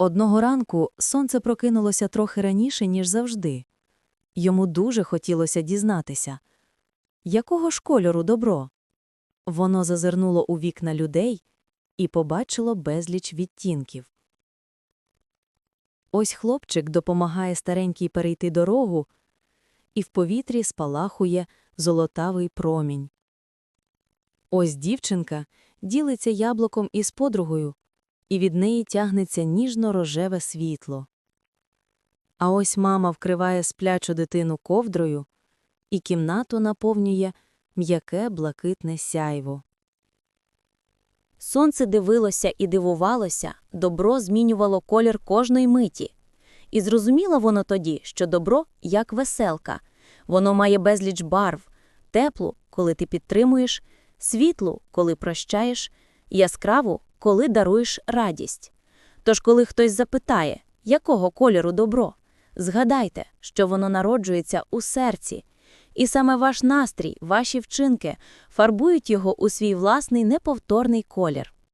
Одного ранку сонце прокинулося трохи раніше, ніж завжди. Йому дуже хотілося дізнатися, якого ж кольору добро. Воно зазирнуло у вікна людей і побачило безліч відтінків. Ось хлопчик допомагає старенькій перейти дорогу, і в повітрі спалахує золотавий промінь. Ось дівчинка ділиться яблуком із подругою, і від неї тягнеться ніжно-рожеве світло. А ось мама вкриває сплячу дитину ковдрою, і кімнату наповнює м'яке блакитне сяйво. Сонце дивилося і дивувалося, добро змінювало колір кожної миті. І зрозуміло воно тоді, що добро як веселка. Воно має безліч барв, теплу, коли ти підтримуєш, світлу, коли прощаєш, яскраву, коли даруєш радість. Тож, коли хтось запитає, якого кольору добро, згадайте, що воно народжується у серці, і саме ваш настрій, ваші вчинки фарбують його у свій власний неповторний колір.